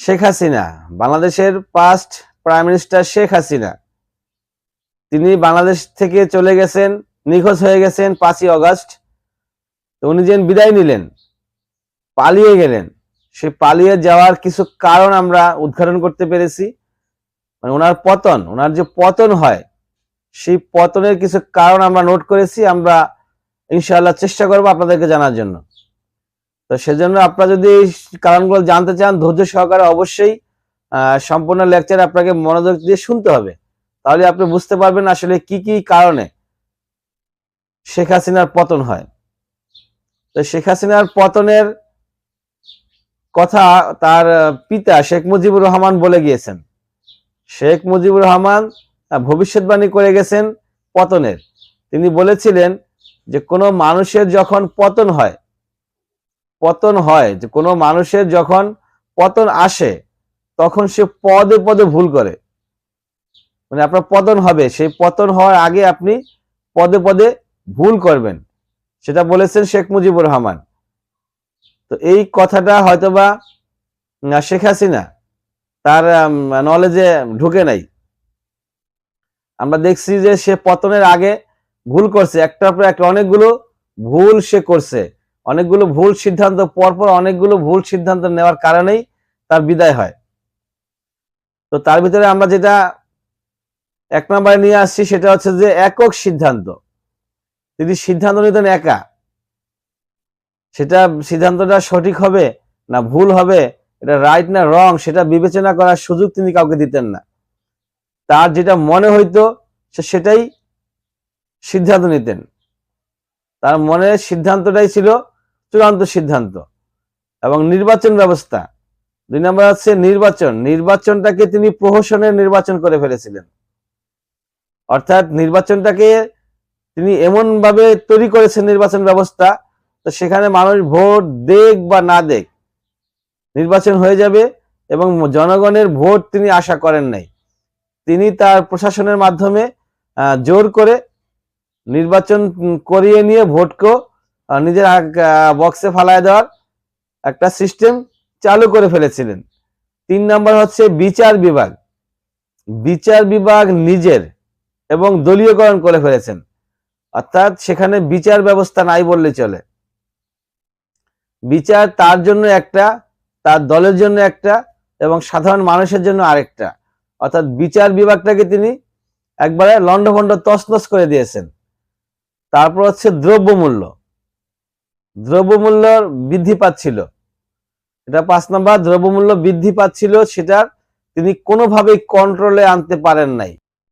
শেখ হাসিনা, বাংলাদেশের past prime minister Sheikh Hasina. তিনি বাংলাদেশ থেকে চলে গেছেন, নিখোঁজ হয়ে গেছেন পাঁচই অগস্ট তো উনি যেন বিদায় নিলেন, পালিয়ে গেলেন। সে পালিয়ে যাওয়ার কিছু কারণ আমরা উদ্ঘাটন করতে পেরেছি। মানে ওনার পতন, ওনার যে পতন হয়, সেই পতনের কিছু কারণ আমরা নোট করেছি। আমরা ইনশাআল্লাহ চেষ্টা করব আপনাদেরকে জানার জন্য। তো সেজন্য আপনারা যদি কারণগুলো জানতে চান, ধৈর্য সহকারে অবশ্যই সম্পূর্ণ লেকচার আপনাকে মনোযোগ দিয়ে শুনতে হবে। তাহলে আপনি বুঝতে পারবেন আসলে কি কি কারণে শেখ হাসিনার পতন হয়। তো শেখ হাসিনার পতনের কথা তার পিতা শেখ মুজিবুর রহমান বলে গিয়েছেন। শেখ মুজিবুর রহমান ভবিষ্যৎবাণী করে গেছেন পতনের। তিনি বলেছিলেন যে কোনো মানুষের যখন পতন হয় পতন হয়, যে কোনো মানুষের যখন পতন আসে, তখন সে পদে পদে ভুল করে। মানে আপনার পতন হবে, সেই পতন হওয়ার আগে আপনি পদে পদে ভুল করবেন। সেটা বলেছেন শেখ মুজিবুর রহমান। তো এই কথাটা হয়তোবা শেখ হাসিনা তার নলেজে ঢুকে নাই। আমরা দেখছি যে সে পতনের আগে ভুল করছে, একটার পর একটা অনেকগুলো ভুল সে করছে। অনেকগুলো ভুল সিদ্ধান্ত, পরপর অনেকগুলো ভুল সিদ্ধান্ত নেওয়ার কারণেই তার বিদায় হয়। তো তার ভিতরে আমরা যেটা এক নম্বরে নিয়ে আসছি, সেটা হচ্ছে যে একক সিদ্ধান্ত। তিনি সিদ্ধান্ত নিতেন একা, সেটা সিদ্ধান্তটা সঠিক হবে না ভুল হবে, এটা রাইট না রং সেটা বিবেচনা করার সুযোগ তিনি কাউকে দিতেন না। তার যেটা মনে হইতো, সে সেটাই সিদ্ধান্ত নিতেন। তার মনের সিদ্ধান্তটাই ছিল চূড়ান্ত সিদ্ধান্ত এবং নির্বাচন ব্যবস্থা। দুই নম্বর হচ্ছে নির্বাচন। নির্বাচনটাকে তিনি প্রহসনের নির্বাচন করে ফেলেছিলেন। অর্থাৎ নির্বাচনটাকে তিনি এমন ভাবে তৈরি করেছেন নির্বাচন ব্যবস্থা, তো সেখানে মানুষ ভোট দেখ বা না দেখ নির্বাচন হয়ে যাবে এবং জনগণের ভোট তিনি আশা করেন নাই। তিনি তার প্রশাসনের মাধ্যমে জোর করে নির্বাচন করিয়ে নিয়ে ভোটকেও নিজের বক্সে ফালায় দেওয়ার একটা সিস্টেম চালু করে ফেলেছিলেন। তিন নম্বর হচ্ছে বিচার বিভাগ। বিচার বিভাগ নিজের এবং দলীয়করণ করে ফেলেছেন। অর্থাৎ সেখানে বিচার ব্যবস্থা নাই বললে চলে। বিচার তার জন্য একটা, তার দলের জন্য একটা এবং সাধারণ মানুষের জন্য আরেকটা। অর্থাৎ বিচার বিভাগটাকে তিনি একবারে লন্ডভন্ড তছনছ করে দিয়েছেন। তারপর হচ্ছে দ্রব্যমূল্য। দ্রব্যমূল্য বৃদ্ধি পাচ্ছিল। এটা পাঁচ নম্বর, দ্রব্যমূল্য বৃদ্ধি পাচ্ছিল, সেটা তিনি কোনোভাবেই কন্ট্রোলে আনতে পারেন নাই।